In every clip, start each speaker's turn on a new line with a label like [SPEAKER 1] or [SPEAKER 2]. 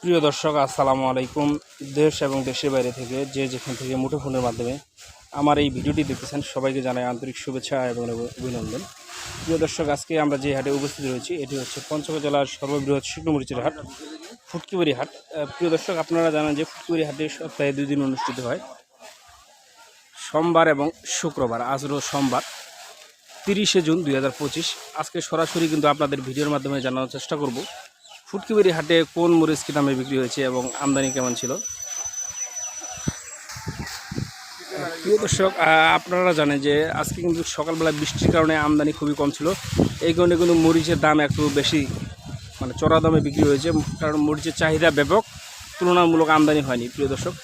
[SPEAKER 1] প্রিয় দর্শক, আসসালামু আলাইকুম। দেশ এবং দেশের বাইরে থেকে যে যেখান থেকে মুঠোফোনের মাধ্যমে আমার এই ভিডিওটি দেখতেছেন, সবাইকে জানাই আন্তরিক শুভেচ্ছা এবং অভিনন্দন। প্রিয় দর্শক, আজকে আমরা যে হাটে উপস্থিত রয়েছি, এটি হচ্ছে পঞ্চগড় জেলার সর্ববৃহৎ শুকনোমরিচের হাট, ফুটকিবাড়ি হাট। প্রিয় দর্শক, আপনারা জানেন যে ফুটকিবাড়ি হাটে সপ্তাহে দুই দিন অনুষ্ঠিত হয়। সোমবার এবং শুক্রবার, আজ রোজ সোমবার, তিরিশে জুন দু হাজার পঁচিশ। আজকে সরাসরি কিন্তু আপনাদের ভিডিওর মাধ্যমে জানানোর চেষ্টা করব। ফুটকিবাড়ি হাটে কোন মরিচ কী দামে বিক্রি হয়েছে এবং আমদানি কেমন ছিল? প্রিয় দর্শক আপনারা জানেন যে আজকে কিন্তু সকালবেলা বৃষ্টির কারণে আমদানি খুবই কম ছিল। এই কারণে কিন্তু মরিচের দাম একটু বেশি মানে চড়া দামে বিক্রি হয়েছে, কারণ মরিচের চাহিদা ব্যাপক, তুলনামূলক আমদানি হয়নি। প্রিয় দর্শক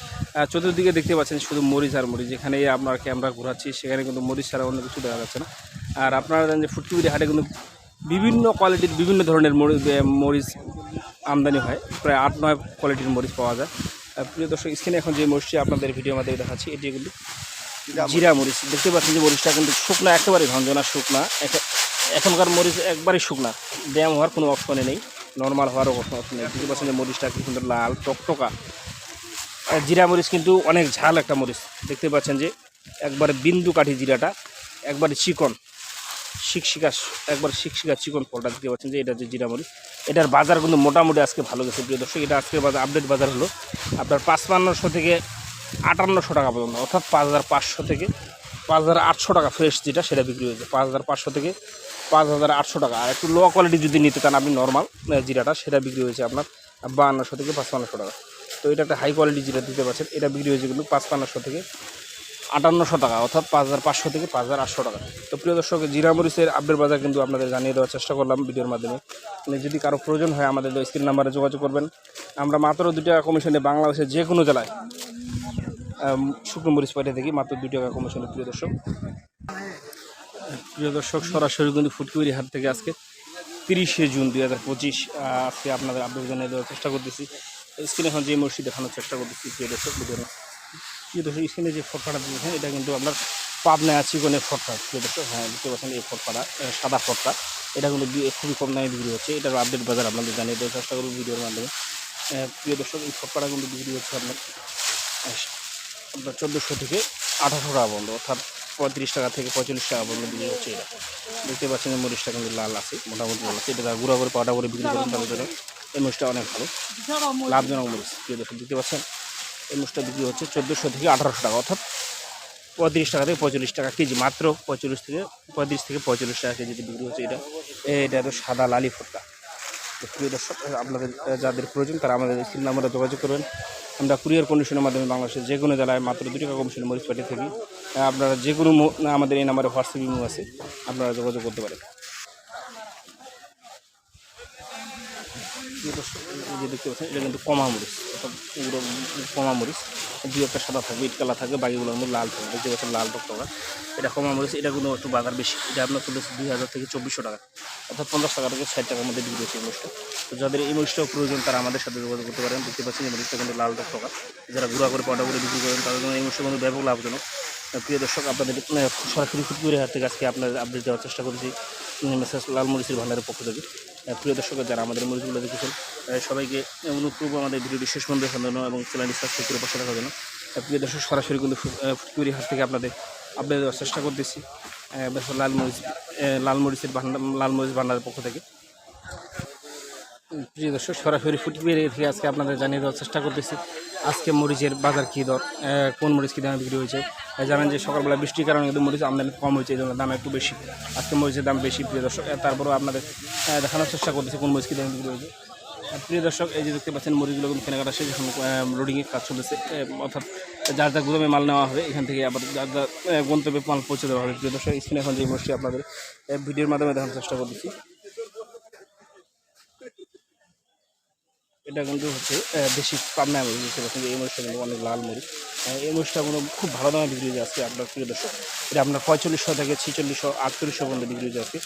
[SPEAKER 1] চতুর্দিকে দেখতে পাচ্ছেন শুধু মরিচ আর মরিচ। যেখানে আপনার ক্যামেরা ঘোরাচ্ছি, সেখানে কিন্তু মরিচ ছাড়া অন্য কিছু দেখা যাচ্ছে না। আর আপনারা জানেন যে ফুটকিবিরি হাটে কিন্তু বিভিন্ন কোয়ালিটির বিভিন্ন ধরনের মরিচ মরিচ আমদানি হয়। প্রায় আট নয় কোয়ালিটির মরিচ পাওয়া যায়। প্রিয় দর্শক স্ক্রিনে এখন যে মরিচটি আপনাদের ভিডিওর মাধ্যমে দেখাচ্ছি এটি কিন্তু জিরা মরিচ। দেখতে পাচ্ছেন যে মরিচটা কিন্তু শুকনা একেবারে ঝঞ্ঝনা শুকনা। এখনকার মরিচ একবারে শুকনা। ড্যাম হওয়ার কোনো অপশনে নেই। নর্মাল হওয়ারও কোনো অপশন নেই। দেখতে পাচ্ছেন যে মরিচটা কিন্তু লাল টকটকা। আর জিরা মরিচ কিন্তু অনেক ঝাল একটা মরিচ। দেখতে পাচ্ছেন যে একবারে বিন্দু কাঠি জিরাটা একবারে চিকন। শিকশিকা, একবার শিকশিকা চিকন ফলটা দেখতে পাচ্ছেন যে এটা যে জিরা মরিচ এটার বাজার কিন্তু মোটামুটি আজকে ভালো গেছে প্রিয় দর্শক। এটা আজকের বাজার আপডেট বাজার হলো আপনার পাঁচপান্নশো থেকে আটান্নশো টাকা পর্যন্ত, অর্থাৎ পাঁচ হাজার পাঁচশো থেকে পাঁচ হাজার আটশো টাকা ফ্রেশ যেটা, সেটা বিক্রি হয়েছে। পাঁচ হাজার পাঁচশো থেকে পাঁচ হাজার আটশো টাকা। আর একটু লো কোয়ালিটি যদি নিতে চান আপনি নর্মাল জিরাটা, সেটা বিক্রি হয়েছে আপনার বাহান্নশো থেকে পাঁচপান্নশো টাকা। তো এটা একটা হাই কোয়ালিটি জিরা দিতে পারছেন, এটা বিক্রি হয়েছে কিন্তু পাঁচপান্নশো থেকে আটান্নশো টাকা, অর্থাৎ পাঁচ হাজার পাঁচশো থেকে পাঁচ হাজার আটশো টাকা। তো প্রিয় দর্শক জিরা মরিচের আপডেট বাজার কিন্তু আপনাদের জানিয়ে দেওয়ার চেষ্টা করলাম ভিডিওর মাধ্যমে। যদি কারও প্রয়োজন হয় আমাদের স্ক্রিন নাম্বারে যোগাযোগ করবেন। আমরা মাত্র দু টাকা কমিশনে বাংলাদেশের যে কোনো জেলায় শুকনো মরিচ পাঠিয়ে থাকি, মাত্র দু টাকা কমিশনে প্রিয় দর্শক। প্রিয় দর্শক, সরাসরি কিন্তু ফুটকিবাড়ি হাট থেকে আজকে তিরিশে জুন দুই হাজার পঁচিশ আজকে আপনাদের আপডেট জানিয়ে দেওয়ার চেষ্টা করতেছি। স্ক্রিনে এখন যে মসজিদ দেখানোর চেষ্টা করতেছি, প্রিয় দর্শক, ভিডিওর দর্শক স্ক্রিনে যে ফটকাটা দিয়েছেন এটা কিন্তু আপনার পাবনা চিকনের ফটকা প্রিয় দর্শক হ্যাঁ দেখতে পাচ্ছেন এই ফটকাটা সাদা ফটকা এটা কিন্তু খুবই কম দামে বিক্রি হচ্ছে এটার আপডেট বাজার আপনাদের জানিয়ে দেওয়ার চেষ্টা করব ভিডিওর মাধ্যমে। প্রিয় দর্শক এই ফটকাটা কিন্তু বিক্রি হচ্ছে আপনার আপনার চোদ্দোশো থেকে আঠারোশো টাকা পর্যন্ত অর্থাৎ পঁয়ত্রিশ টাকা থেকে পঁয়তাল্লিশ টাকা পর্যন্ত বিক্রি হচ্ছে এটা। দেখতে পাচ্ছেন যে মরিচটা কিন্তু লাল আছে মোটামুটি লাল আছে এটা গুঁড়া করে পাউডার করে বিক্রি করেন তাদের জন্য এই মরিচটা অনেক ভালো লাভজনক মরিচ প্রিয় দর্শক দেখতে পাচ্ছেন? এই মরিচটা বিক্রি হচ্ছে চোদ্দোশো থেকে আঠারোশো টাকা, অর্থাৎ পঁয়ত্রিশ টাকা থেকে পঁয়তাল্লিশ টাকা কেজি, মাত্র পঁয়তাল্লিশ থেকে পঁয়ত্রিশ থেকে পঁয়তাল্লিশ টাকা কেজিতে বিক্রি হচ্ছে এটা। এটা তো সাদা লালি ফোটকা প্রিয় দর্শক, আপনাদের যাদের প্রয়োজন তারা আমাদের স্ক্রিন নাম্বারে যোগাযোগ করবেন। আমরা কুরিয়ার কন্ডিশনের মাধ্যমে বাংলাদেশের যে কোনো জেলায় মাত্র দু টাকা কমিশনে মরিচ পাঠিয়ে থাকি আপনারা যে কোনো আমাদের এই নাম্বারে হোয়াটসঅ্যাপ ইমো আছে, আপনারা যোগাযোগ করতে পারেন। দেখতে পাচ্ছেন, এটা কিন্তু কমা মরিচ। অর্থাৎ কমা মরিচ, দুই একটা সাদা থাকবে, ইট কালার থাকবে, বাকিগুলোর মধ্যে লাল থাকবে। যে বছর লাল টকটকা। এটা কমা মরিচ, এটা কিন্তু একটু বাজার বেশি। এটা আপনার চলেছে দুই হাজার থেকে চব্বিশশো টাকা। অর্থাৎ পঞ্চাশ টাকা থেকে ষাট টাকার মধ্যে বিক্রি হচ্ছে এই মরিচটা। তো যাদের এই মরিচটাও প্রয়োজন, তারা আমাদের সাথে যোগাযোগ করতে পারেন। দেখতে পাচ্ছেন এই মরিচটা কিন্তু লাল টকটকা। যারা গুঁড়া করে পাটা করে বিক্রি করেন, তাদের জন্য এই মরিচটা কিন্তু ব্যাপক লাভজনক। প্রিয় দর্শক আপনাদের সরাসরি ফুটপুরের হাট থেকে আজকে আপনাদের আপডেট দেওয়ার চেষ্টা করেছি মেসেজ লাল মরিচের ভান্ডারের পক্ষ থেকে। প্রিয় দর্শক যারা আমাদের মরিচগুলো দেখেছেন সবাইকে অনুরোধ করব আমাদের ভিডিওটি শেষ পর্যন্ত দেখার এবং চ্যানেলটি সাবস্ক্রাইব করে পাশে রাখার জন্য প্রিয় দর্শক সরাসরি কিন্তু ফু- আহ, ফুটপুরি হাট থেকে আপনাদের আপডেট দেওয়ার চেষ্টা করতেছি লাল মরিচ লাল মরিচের ভান্ডার লাল মরিচ ভান্ডারের পক্ষ থেকে। প্রিয় দর্শক সরাসরি ফুটবের থেকে আজকে আপনাদের জানিয়ে দেওয়ার চেষ্টা করতেছি আজকে মরিচের বাজার কী দর কোন মরিচ কী দামে বিক্রি হয়েছে? জানেন যে সকালবেলা বৃষ্টির কারণে কিন্তু মরিচ আমদানি কম হয়েছে, এই জন্য দাম একটু বেশি। আজকে মরিচের দাম বেশি, প্রিয় দর্শক। তারপরেও আপনাদের দেখানোর চেষ্টা করতেছি কোন মরিচ কী দামে বিক্রি হয়েছে। প্রিয় দর্শক, এই যে দেখতে পাচ্ছেন মরিচগুলো কিন্তু কেনাকাটা শেষ, এখন লোডিংয়ের কাজ চলেছে অর্থাৎ যার যার গুদামে মাল নেওয়া হবে, এখান থেকে আবার যার যার গন্তব্যে মাল পৌঁছে দেওয়া হবে। প্রিয় দর্শক স্ক্রিনে এখন যে মরিচটি আপনাদের ভিডিওর মাধ্যমে দেখানোর চেষ্টা করতেছি। এটা কিন্তু হচ্ছে বেশি পাবনা মরিচ বুঝতে পারছেন এই মরিচটা কিন্তু অনেক লাল মরিচ। এই মরিচটা কোনো খুব ভালো দামে বিক্রি হয়ে যাচ্ছে আপনার প্রিয় দর্শক। এটা আপনার পঁয়তাল্লিশশো থেকে ছিচল্লিশশো, আটচল্লিশশো পর্যন্ত বিক্রি হয়ে যাচ্ছে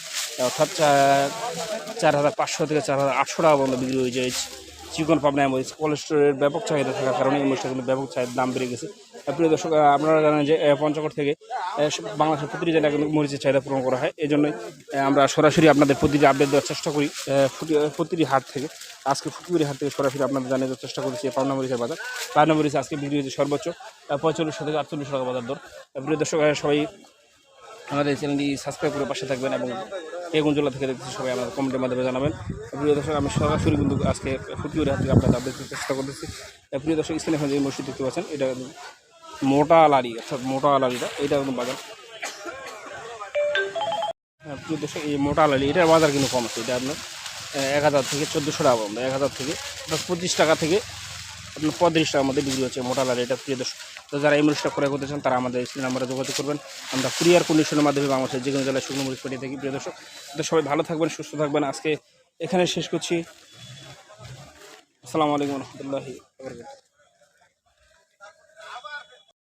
[SPEAKER 1] অর্থাৎ চার হাজার পাঁচশো থেকে চার হাজার আটশো টাকা পর্যন্ত বিক্রি হয়ে যায় চিকন পাবনা মরিচ কোলেস্টোরের ব্যাপক চাহিদা থাকার কারণে এই মরিচটা কিন্তু ব্যাপক চাহিদা দাম বেড়ে গেছে। প্রিয় দর্শক আপনারা জানেন যে পঞ্চগড় থেকে বাংলাদেশের প্রতিটি জেলায় কিন্তু মরিচের চাহিদা পূরণ করা হয়। এই জন্যই আমরা সরাসরি আপনাদের প্রতিটি আপডেট দেওয়ার চেষ্টা করি প্রতিটি হাট থেকে। আজকে ফুটপুরি হাট থেকে সরাসরি আপনাদের জানিয়ে দেওয়ার চেষ্টা করেছি পাওনা মরিচের বাজার। পাওনা মরিচ আজকে বিক্রি হয়েছে সর্বোচ্চ পঁয়তাল্লিশ থেকে আটচল্লিশ টাকা বাজার দর। প্রিয় দর্শক সবাই আমাদের চ্যানেলটি সাবস্ক্রাইব করে পাশে থাকবেন এবং কে জেলা থেকে দেখতেছি সবাই আমাদের কমেন্টের মাধ্যমে জানাবেন। প্রিয় দর্শক, আমি সরাসরি কিন্তু আজকে ফুটপুরি হাট থেকে আপনাদের আপডেট চেষ্টা করতেছি। প্রিয় দর্শক স্ক্রিনে এখন যে মসজিদ দেখতে পাচ্ছেন, এটা মোটা আলারি অর্থাৎ মোটা আলারিটা এটা কিন্তু বাজার। হ্যাঁ, প্রিয় এই মোটা আলারি এটার বাজার কিন্তু কম আছে। এটা আপনার এক হাজার থেকে চোদ্দোশো টাকা পর্যন্ত এক হাজার থেকে প্লাস পঁচিশ টাকা থেকে আপনার পঁয়ত্রিশ টাকার মধ্যে বিক্রি হচ্ছে মোটা লালি এটা প্রিয় দর্শক তো যারা এই মরিচটা ক্রয় করতে চান তারা আমাদের স্ক্রিন নাম্বারে যোগাযোগ করবেন। আমরা কুরিয়ার কন্ডিশনের মাধ্যমে বাংলাদেশের যে কোনো জেলায় শুকনো মরিচ পাঠিয়ে থাকি প্রিয় দর্শক। তো সবাই ভালো থাকবেন সুস্থ থাকবেন। আজকে এখানে শেষ করছি। আসসালামু আলাইকুম রহমতুল্লাহি